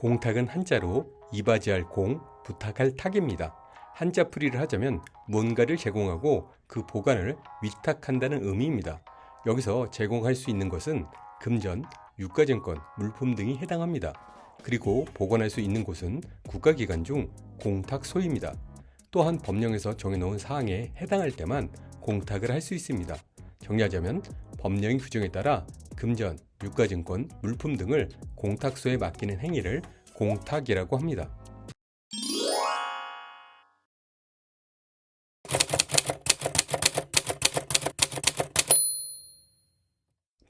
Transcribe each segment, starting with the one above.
공탁은 한자로 이바지할 공, 부탁할 탁입니다. 한자풀이를 하자면 뭔가를 제공하고 그 보관을 위탁한다는 의미입니다. 여기서 제공할 수 있는 것은 금전, 유가증권, 물품 등이 해당합니다. 그리고 보관할 수 있는 곳은 국가기관 중 공탁소입니다. 또한 법령에서 정해놓은 사항에 해당할 때만 공탁을 할 수 있습니다. 정리하자면 법령의 규정에 따라 금전, 유가증권, 물품 등을 공탁소에 맡기는 행위를 공탁이라고 합니다.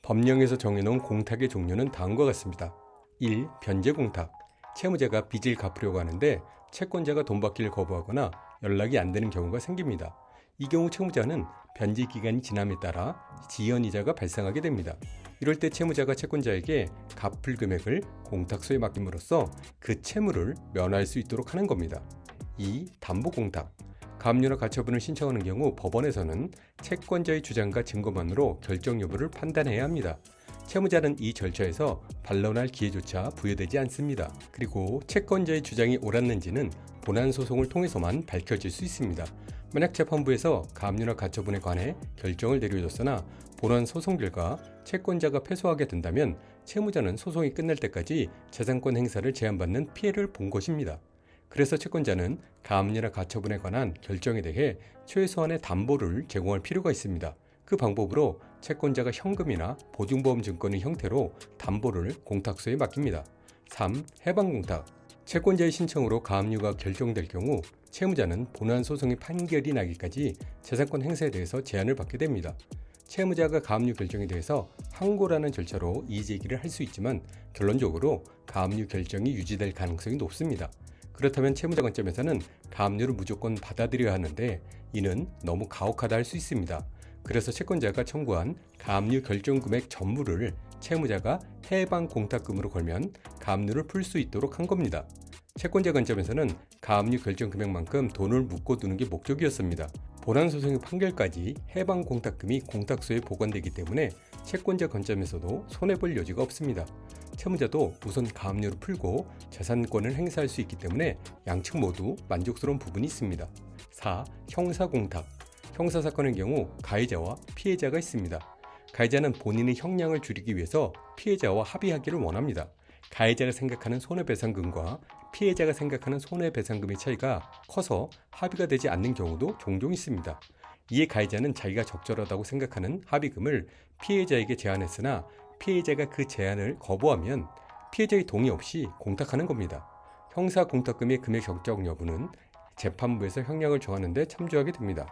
법령에서 정해놓은 공탁의 종류는 다음과 같습니다. 1. 변제 공탁. 채무자가 빚을 갚으려고 하는데 채권자가 돈 받기를 거부하거나 연락이 안 되는 경우가 생깁니다. 이 경우 채무자는 변제 기간이 지남에 따라 지연이자가 발생하게 됩니다. 이럴 때 채무자가 채권자에게 갚을 금액을 공탁소에 맡김으로써 그 채무를 면할 수 있도록 하는 겁니다. 2. 담보 공탁. 가압류나 가처분을 신청하는 경우 법원에서는 채권자의 주장과 증거만으로 결정 여부를 판단해야 합니다. 채무자는 이 절차에서 반론할 기회조차 부여되지 않습니다. 그리고 채권자의 주장이 옳았는지는 본안 소송을 통해서만 밝혀질 수 있습니다. 만약 재판부에서 가압류나 가처분에 관해 결정을 내려줬으나 본안 소송 결과 채권자가 패소하게 된다면 채무자는 소송이 끝날 때까지 재산권 행사를 제한받는 피해를 본 것입니다. 그래서 채권자는 가압류나 가처분에 관한 결정에 대해 최소한의 담보를 제공할 필요가 있습니다. 그 방법으로 채권자가 현금이나 보증보험 증권의 형태로 담보를 공탁소에 맡깁니다. 3. 해방공탁. 채권자의 신청으로 가압류가 결정될 경우 채무자는 본안 소송의 판결이 나기까지 재산권 행사에 대해서 제한을 받게 됩니다. 채무자가 가압류 결정에 대해서 항고라는 절차로 이의제기를 할 수 있지만 결론적으로 가압류 결정이 유지될 가능성이 높습니다. 그렇다면 채무자 관점에서는 가압류를 무조건 받아들여야 하는데 이는 너무 가혹하다 할 수 있습니다. 그래서 채권자가 청구한 가압류 결정 금액 전부를 채무자가 해방 공탁금으로 걸면 가압류를 풀 수 있도록 한 겁니다. 채권자 관점에서는 가압류 결정 금액만큼 돈을 묶어두는 게 목적이었습니다. 본안 소송의 판결까지 해방 공탁금이 공탁소에 보관되기 때문에 채권자 관점에서도 손해볼 여지가 없습니다. 채무자도 우선 가압류를 풀고 재산권을 행사할 수 있기 때문에 양측 모두 만족스러운 부분이 있습니다. 4. 형사공탁. 형사사건의 경우 가해자와 피해자가 있습니다. 가해자는 본인의 형량을 줄이기 위해서 피해자와 합의하기를 원합니다. 가해자가 생각하는 손해배상금과 피해자가 생각하는 손해배상금의 차이가 커서 합의가 되지 않는 경우도 종종 있습니다. 이에 가해자는 자기가 적절하다고 생각하는 합의금을 피해자에게 제안했으나 피해자가 그 제안을 거부하면 피해자의 동의 없이 공탁하는 겁니다. 형사 공탁금의 금액 적정 여부는 재판부에서 형량을 정하는 데 참조하게 됩니다.